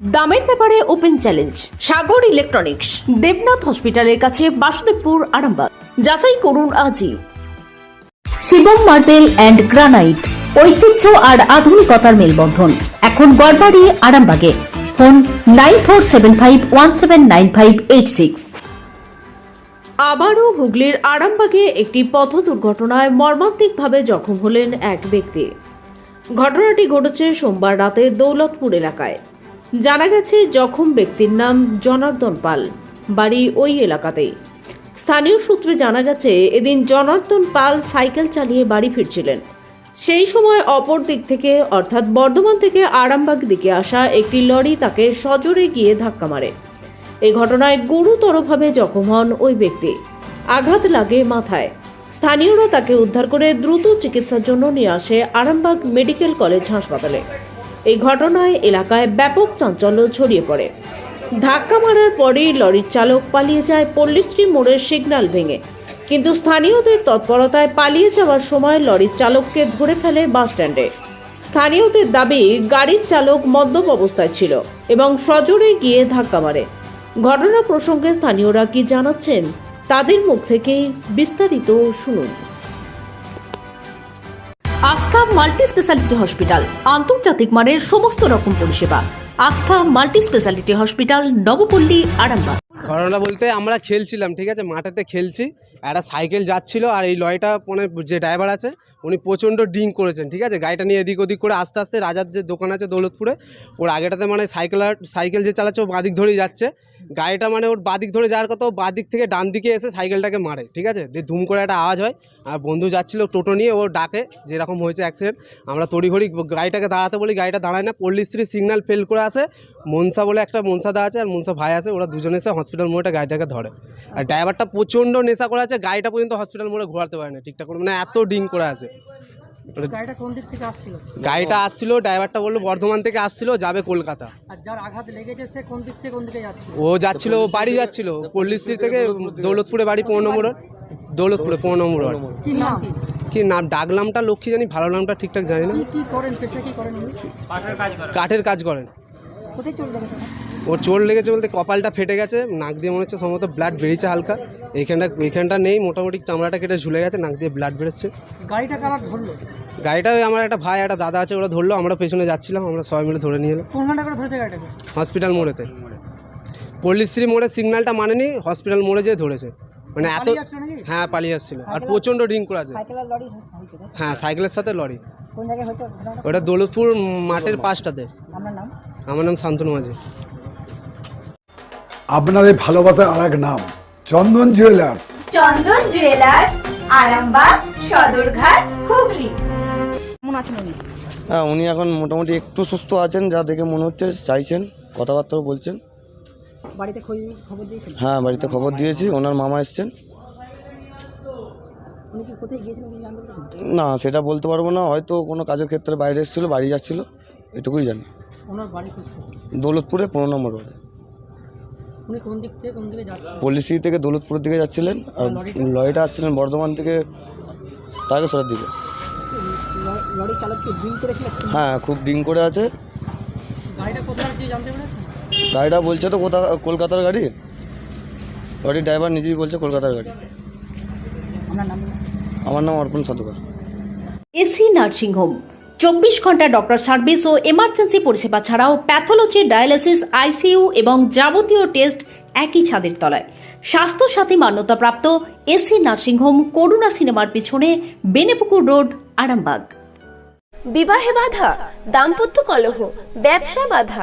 দামের ব্যাপারে open challenge, Sagar electronics, Debnath হসপিটালের কাছে বাসুদেবপুর, আরামবাগ। যাচাই করুন আজই। শিবম মার্বেল অ্যান্ড গ্রানাইট, ঐতিহ্য আর আধুনিকতার মেলবন্ধন। এখন গড়বাড়ি, আরামবাগে। Phone nine four seven five one seven nine five eight six. আবারও হুগলির আরামবাগে একটি পথ দুর্ঘটনায় মর্মান্তিকভাবে জখম হলেন এক ব্যক্তি। ঘটনাটি ঘটেছে সোমবার রাতে দৌলতপুর এলাকায়। জানা গেছে জখম ব্যক্তির নাম জনার্দন পাল, বাড়ি ওই এলাকাতেই স্থানীয় সূত্রে জানা গেছে, এদিন জনার্দন পাল সাইকেল চালিয়ে বাড়ি ফিরছিলেন। সেই সময় অপর দিক থেকে, অর্থাৎ বর্ধমান থেকে আরামবাগ দিকে আসা একটি লরি তাকে সজোরে গিয়ে ধাক্কা মারে। এই ঘটনায় গুরুতরভাবে জখম হন ওই ব্যক্তি। আঘাত লাগে মাথায়। স্থানীয়রা তাকে উদ্ধার করে দ্রুত চিকিৎসার জন্য নিয়ে আসে আরামবাগ মেডিকেল কলেজ হাসপাতালে। এই ঘটনায় এলাকায় ব্যাপক চাঞ্চল্য ছড়িয়ে পড়ে। ধাক্কা মারার পরেই লরির চালক পালিয়ে যায় পল্লীশ্রী মোড়ের সিগন্যাল ভেঙে। কিন্তু স্থানীয়দের তৎপরতায় পালিয়ে যাওয়ার সময় লরির চালককে ধরে ফেলে বাসস্ট্যান্ডে। স্থানীয়দের দাবি, গাড়ির চালক মদ্যপ অবস্থায় ছিল এবং সজোরে গিয়ে ধাক্কা মারে। ঘটনা প্রসঙ্গে স্থানীয়রা কি জানাচ্ছেন, তাদের মুখ থেকেই বিস্তারিত শুনুন। আস্থা মাল্টি স্পেশালিটি হসপিটাল। আন্তর্জাতিক মানের সমস্ত রকম পরিষেবা। Astha multi speciality hospital, Nabapally, Arambagh. ঘটনা বলতে আমরা খেলছিলাম, ঠিক আছে? মাঠেতে খেলছি। একটা সাইকেল যাচ্ছিল আর এই লরিটা মানে যে ড্রাইভার আছে, উনি প্রচণ্ড ড্রিঙ্ক করেছেন, ঠিক আছে? গাড়িটা নিয়ে এদিক ওদিক করে আস্তে আস্তে রাজার যে দোকান আছে দৌলতপুরে, ওর আগেটাতে মানে সাইকেল সাইকেল যে চালাচ্ছে, ও বাদিক ধরেই যাচ্ছে। গাড়িটা মানে ওর বাদিক ধরে যাওয়ার কথা, ও বাদিক থেকে ডান দিকে এসে সাইকেলটাকে মারে, ঠিক আছে? দিয়ে ধুম করে একটা আওয়াজ হয়, আর বন্ধু যাচ্ছিল টোটো নিয়ে, ও ডাকে, যেরকম হয়েছে অ্যাক্সিডেন্ট আমরা তড়িঘড়ি গাড়িটাকে দাঁড়াতে বলি, গাড়িটা দাঁড়ায় না পল্লীশ্রী সিগন্যাল ফেল করে আসে, মনসা বলে একটা মনসাদা আছে, আর মনসা ভাই আছে, ওরা দুজনে এসে হসপিটাল মোড়ে গাড়িটাকে ধরে। আর ড্রাইভারটা প্রচণ্ড নেশা করে আছে, গাড়িটা পর্যন্ত হসপিটাল মোড়ে ঘোরাতে পারে না, ঠিকঠাক করে মানে এত ড্রিঙ্ক করে আছে। গাড়িটা কোন দিক থেকে আসছিল? গাড়িটা আসছিল ড্রাইভারটা বলল বর্ধমান থেকে আসছিল যাবে কলকাতা। আর যার আঘাত লেগেছে সে কোন দিক থেকে কোন দিকে যাচ্ছিল? ও যাচ্ছিল ও বাড়ি যাচ্ছিল পল্লীশ্রী থেকে দৌলতপুরে বাড়ি পনেরো নম্বর দৌলতপুরে পনেরো নম্বর। কি নাম কি? নাম? ডাক লক্ষ্মী জানি ভালো নামটা ঠিকঠাক জানি না। কি কি করেন পেশা কি করেন। কাঠের কাজ করেন। কোথায় ওর চোট লেগেছে বলতে কপালটা ফেটে গেছে নাক দিয়ে মনে হচ্ছে সম্ভবত ব্লাড বেরিয়েছে হালকা। এইখানটা এইখানটা নেই মোটামুটি চামড়াটা কেটে ঝুলে গেছে নাক দিয়ে ব্লাড বেরোচ্ছে। গাড়িটা কারা ধরলো? গাড়িটা ওই আমার একটা ভাই একটা দাদা আছে ওরা ধরলো আমরা পেছনে যাচ্ছিলাম আমরা সবাই মিলে ধরে নিয়ে এলাম। করে ধরেছে গাড়িটাকে? হসপিটাল মোড়েতে। পল্লীশ্রী মোড়ে সিগন্যালটা মানেনি হসপিটাল মোড়ে যেয়ে ধরেছে। মানে এত হ্যাঁ পালিয়ে আসছিল। আর প্রচণ্ড ড্রিঙ্ক করে আছে? হ্যাঁ সাইকেলের সাথে লরি? ওটা দৌলতপুর মাঠের পাশটাতে। আমার নাম শান্তনু মাঝি। আপনাদের ভালোবাসার আর এক নাম চন্দন জুয়েলার্স চন্দন জুয়েলার্স আরামবাগ সদরঘাট হুগলি। কেমন আছেন উনি? হ্যাঁ উনি এখন মোটামুটি একটু সুস্থ আছেন যা দেখে মনে হচ্ছে চাইছেন কথাবার্তাও বলছেন। বাড়িতে খবর দিয়েছেন? হ্যাঁ বাড়িতে খবর দিয়েছি ওনার মামা এসছেন। না সেটা বলতে পারব না হয়তো কোনো কাজের ক্ষেত্রে বাইরে এসেছিল বাড়ি যাচ্ছিল এটুকুই জানি। দৌলতপুরে পনেরো নম্বর রোডে পলিসি থেকে দৌলতপুরের দিকে যাচ্ছিলেন আর লরিটা? আসছিলেন বর্ধমান থেকে তারকেশ্বরের দিকে। হ্যাঁ খুব দিন করে আছে। গাড়িটা কোথায় জানতে পেরেছেন? গাড়িটা বলছে তো কোথা কলকাতার গাড়ি? লরির ড্রাইভার নিজেই বলছে কলকাতার গাড়ি। আমার নাম অর্পণ সাধুকা এসি নার্সিং হোম চব্বিশ ঘণ্টা ডক্টর সার্ভিস ও এমার্জেন্সি পরিষেবা ছাড়াও প্যাথোলজি ডায়ালিসিস আইসিইউ এবং যাবতীয় টেস্ট একই ছাদের তলায়। স্বাস্থ্যসাথী মান্যতাপ্রাপ্ত এসি নার্সিং হোম করুণা সিনেমার পিছনে বেনেপুকুর রোড আরামবাগ। বিবাহে বাধা দাম্পত্য কলহ ব্যবসা বাধা